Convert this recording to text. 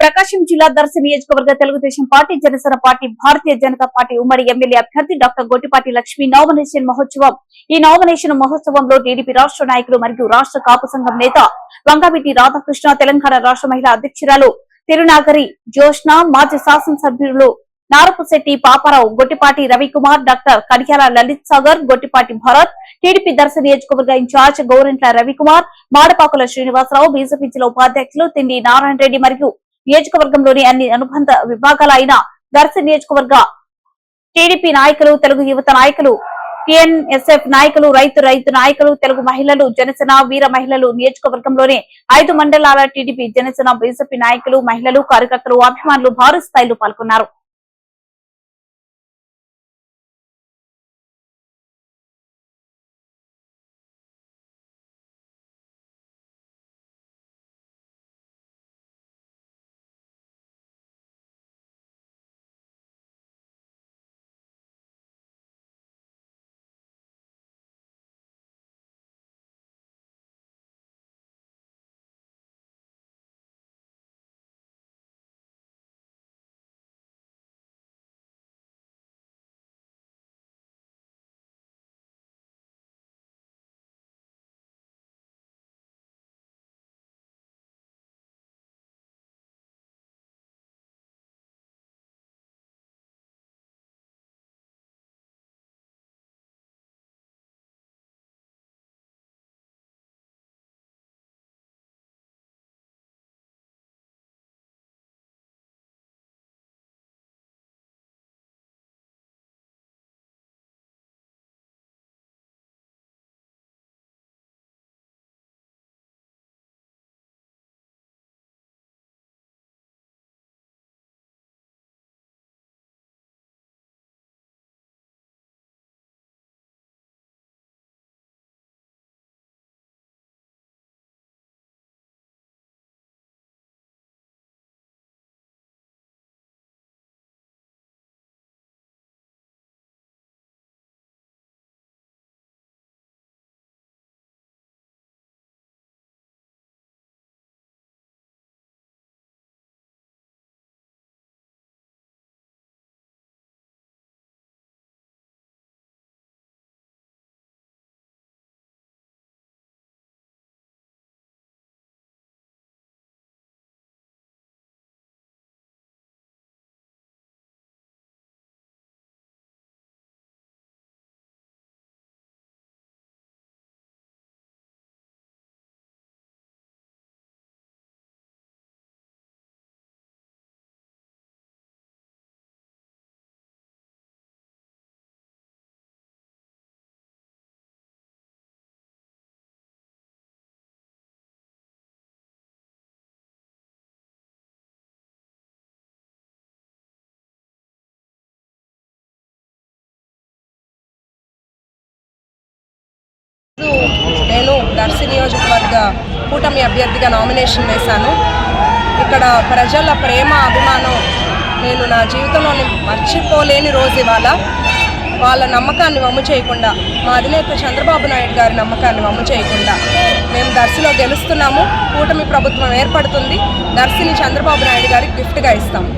ప్రకాశం జిల్లా దర్శి నియోజకవర్గ Telugu Desam party Janasena party Bharatiya Janata party ఉమ్మడి ఎమ్మెల్యే అభ్యర్థి డాక్టర్ గొట్టిపాటి లక్ష్మి నామినేషన్ మహోత్సవం. ఈ నామినేషన్ మహోత్సవంలో టీడీపీ రాష్ట్ర నాయకులు మరియు రాష్ట్ర కాపు సంఘం నేత వంగవీటి రాధాకృష్ణ తెలంగాణ రాష్ట్ర మహిళా అధ్యక్షురాలు తిరునాగరి జోష్న మాజీ శాసనసభ్యులు నారపుశెట్టి పాపారావు గొట్టిపాటి రవికుమార్ డాక్టర్ కడియాల లలిత్ సాగర్ గొట్టిపాటి భరత్ టీడీపీ దర్శ నియోజకవర్గ ఇన్ఛార్జ్ గౌరెంట్ల రవికుమార్ మాడపాకుల శ్రీనివాసరావు బీజేపీ జిల్లా ఉపాధ్యక్షులు తిండి నారాయణ రెడ్డి మరియు నియోజకవర్గంలోని అన్ని అనుబంధ విభాగాల అయిన నియోజకవర్గ టీడీపీ నాయకులు తెలుగు యువత నాయకులు టిఎన్ఎస్ఎఫ్ నాయకులు రైతు రైతు నాయకులు తెలుగు మహిళలు జనసేన వీర మహిళలు నియోజకవర్గంలోని ఐదు మండలాల టీడీపీ జనసేన బీజేపీ నాయకులు మహిళలు కార్యకర్తలు అభిమానులు భారీ స్థాయిలో పాల్గొన్నారు. నేను నియోజకవర్గ కూటమి అభ్యర్థిగా నామినేషన్ వేశాను. ఇక్కడ ప్రజల ప్రేమ అభిమానం నేను నా జీవితంలోని మర్చిపోలేని రోజు ఇవాళ. వాళ్ళ నమ్మకాన్ని వమ్ము చేయకుండా మా అధినేత చంద్రబాబు నాయుడు గారి నమ్మకాన్ని వమ్ము చేయకుండా మేము దర్శిలో గెలుస్తున్నాము. కూటమి ప్రభుత్వం ఏర్పడుతుంది. దర్శిని చంద్రబాబు నాయుడు గారికి గిఫ్ట్గా ఇస్తాము.